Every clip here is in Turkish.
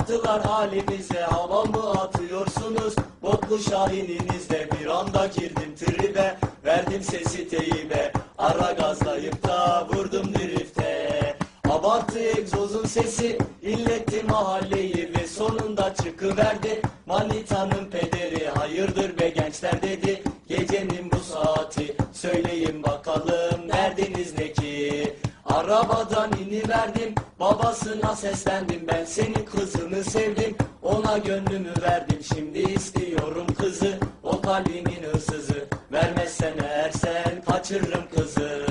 bize Baktılar halimize Hava mı atıyorsunuz? Boklu şahininizde Bir anda girdim tribe. Verdim sesi teybe Ara gazlayıp da vurdum drifte. Abartı egzozun sesi illetti mahalleyi ve sonunda çıkıverdi. Manitanın pederi hayırdır be gençler dedi. Gecenin bu saati söyleyin bakalım derdiniz ne ki? Arabadan iniverdim babasına seslendim. Ben senin kızını sevdim. Ona gönlümü verdim. Şimdi istiyorum kızı o kalbimin hırsızı. Vermezsen eğer sen kaçırırım kızı.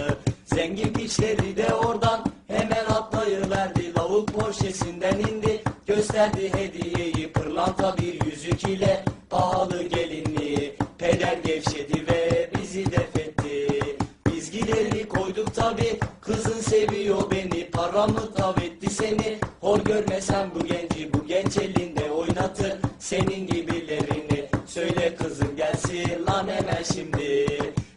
Zengin piçleri de oradan hemen atlayıverdi. Lavuk Porsche'sinden indi gösterdi hediyeyi. Pırlanta bir yüzük ile pahalı gelinliği. Peder gevşedi ve bizi defetti Biz gideri koyduk tabi kızın seviyor beni Paramı tav etti seni? Hor görmesen bu genci Bu genç elinde oynatır senin gibilerini. Söyle kızım gelsin lan hemen şimdi.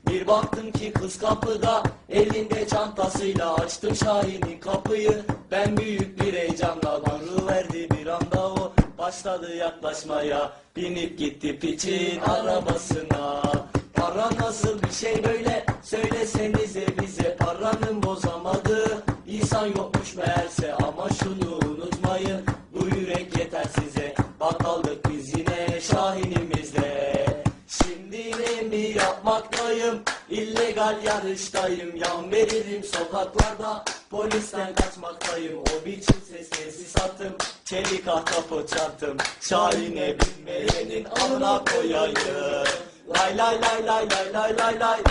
Bir baktım ki kız kapıda elinde çantasıyla açtım Şahin'in kapıyı. Ben büyük bir heyecanla verdi bir anda o. Başladı yaklaşmaya binip gitti piçin arabasına. Para nasıl bir şey böyle Yokmuş meğerse ama şunu unutmayın. Bu yürek yeter size. Bakaldık biz yine şahinimizle. Şimdi yine mi yapmaktayım? İllegal yarıştayım. Yan veririm sokaklarda. Polisten kaçmaktayım. O biçim sessiz satım Çelik ahtapı çarptım. Şahine binmeyenin alına koyayım. Lay lay lay lay lay lay lay lay.